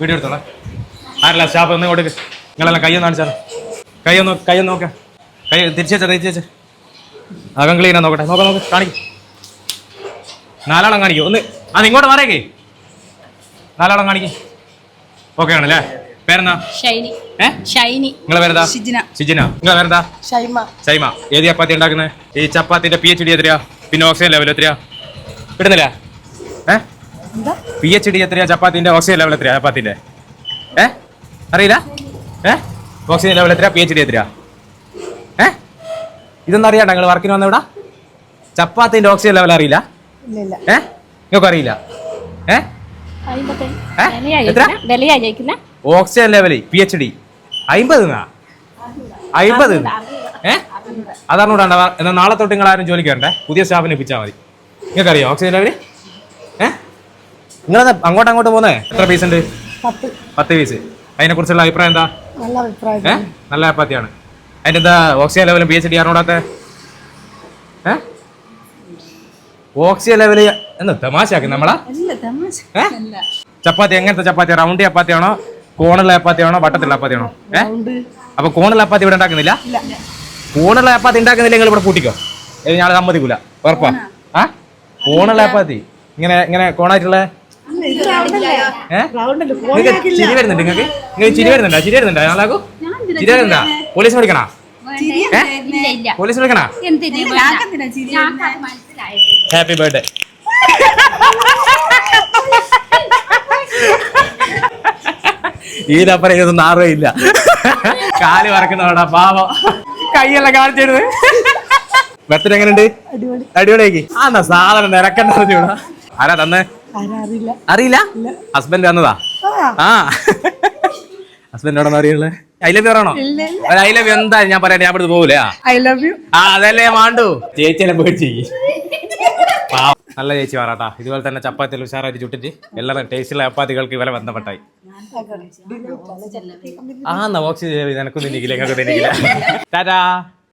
Video എടുത്തോളാം ആരല്ല staff ഒന്ന് കൊടുക്ക് നിങ്ങളെല്ലാം കയ്യൊന്ന് കാണിച്ചാൽ കയ്യൊന്ന് കയ്യൊന്ന് നോക്കാം കൈ തിരിച്ചേച്ചാ തിരിച്ചേച്ച അകം ക്ലീനാ നോക്കട്ടെ നോക്കാം നോക്ക് കാണിക്കും നാലാളം കാണിക്കും ഒന്ന് അത് ഇങ്ങോട്ട് മാറിയേക്കേ നാലാളം കാണിക്കും ഓക്കെ ആണല്ലേ പേരെന്താ ഷൈനി. ഏ? ഷൈനി. നിങ്ങളെ പേരെന്താ? ഷിജിന. ഷിജിന. നിങ്ങളെ പേരെന്താ? ഷൈമ. ഷൈമ. ഏത് ചപ്പാത്തി ഉണ്ടാക്കുന്നത് ഈ ചപ്പാത്തിന്റെ പി എച്ച് ഡി എത്രയാ? പിന്നെ ഓക്സിജൻ ലെവൽ എത്രയാ? കിട്ടുന്നില്ല ഏ? പി എച്ച് ഡി എത്രയാ? ചപ്പാത്തിന്റെ ഓക്സിജൻ ലെവൽ എത്രയാ? ചപ്പാത്തിന്റെ ഏ? അറിയില്ല? ഏ? ഓക്സിജൻ ലെവൽ എത്രയാ? പി എച്ച് ഡി എത്രയാ? ഏ? ഇതൊന്നും അറിയാ നിങ്ങൾ വർക്കിന് വന്ന ഇവിടെ? ചപ്പാത്തിന്റെ ഓക്സിജൻ ലെവൽ അറിയില്ല? ഏ? നിങ്ങൾക്ക് അറിയില്ല? ഏ? എത്ര? Oxygen level P H D അമ്പത് അമ്പത് ഏ? അതറിഞ്ഞൂടാണ്ട? എന്നാൽ നാളെ തൊട്ട് നിങ്ങൾ ആരും ജോലിക്ക് പുതിയ സ്റ്റാഫിനെ പിച്ചാൽ മതി. നിങ്ങൾക്ക് അറിയോ ഓക്സിജൻ ലെവൽ നിങ്ങളത് അങ്ങോട്ട് അങ്ങോട്ട് പോന്നേ? എത്ര പീസ് ഉണ്ട്? പത്ത്. പീസ് അതിനെ കുറിച്ചുള്ള അഭിപ്രായം എന്താ? നല്ല അഭിപ്രായം നല്ല അപ്പാത്തിയാണ് അതിന്റെ എന്താ ഓക്സിജൻ ലെവലും പി എച്ച് ഡി ഏ? ഓക്സിജൻ ലെവൽ എന്ന് തമാശയാക്കി നമ്മളാ? ചപ്പാത്തി എങ്ങനത്തെ ചപ്പാത്തി? റൗണ്ട് ചപ്പാത്തിയാണോ? കോണുള്ള ചപ്പാത്തിയാണോ? വട്ടത്തിലുള്ള ചപ്പാത്തിയാണോ? ഏ? അപ്പൊ കോണുള്ള ചപ്പാത്തി ഇവിടെ ഉണ്ടാക്കുന്നില്ല? കോണുള്ള ചപ്പാത്തി ഉണ്ടാക്കുന്നില്ല നിങ്ങൾ ഇവിടെ കൂട്ടിക്കോ ഞാൻ സമ്മതിക്കൂല. ഉറപ്പാ. ആ? കോണുള്ള ചപ്പാത്തി. ഇങ്ങനെ ഇങ്ങനെ കോണായിട്ടുള്ള നിങ്ങൾക്ക് ചിരി വരുന്നുണ്ട്. നിങ്ങൾക്ക്? നിങ്ങൾക്ക് ചിരി വരുന്നുണ്ടോ? ചിരി വരുന്നുണ്ടോ? ഞാനാക്കൂ ചിരി വരുന്നുണ്ടോ? പോലീസ് വിളിക്കണോ? ഇല്ല ഇല്ല. പോലീസ് വിളിക്കണോ? ഹാപ്പി ബർത്ത്ഡേ ഈ ഈനപ്പുറം ഇതൊന്നും ആറുകയില്ല കാൽ വറക്കുന്നവടാ പാവം? കൈയെല്ലാം കാണിച്ചിരുന്നത് ബർത്ത്ഡേ എങ്ങനെയുണ്ട്? അടിപൊളിയാക്കി. ആ എന്നാ സാധനം നിരക്കണ്ട അറിഞ്ഞൂടാ ആരാ തന്നെ? അറിയില്ല. ഹസ്ബൻഡ് വന്നതാ? ആ. ഹസ്ബൻഡോടൊന്നും അറിയുള്ളത് ഐ ലവ് യു ആണോ? ഐ ലവ് യു എന്താ ഞാൻ പറയാൻ ഞാൻ ഇവിടെ പോകൂലേ? ഐ ലവ് യു ആ അതല്ലേ മാണ്ടു. ചേച്ചിയെ പോയി പാവം. നല്ല ചേച്ചി മാറാട്ടാ ഇതുപോലെ തന്നെ ചപ്പാത്തിയിൽ ഉഷാറായിട്ട് ചുട്ടിട്ട് എല്ലാവരും ടേസ്റ്റുള്ള ചപ്പാത്തികൾക്ക് ഇവരെ ബന്ധപ്പെട്ടായി. ആ എന്നാ ഓക്സിജൻ നിനക്കൊന്നും തിന്നിക്കില്ല ഞങ്ങൾക്ക് തിന്നിക്കില്ല ടാറ്റാ.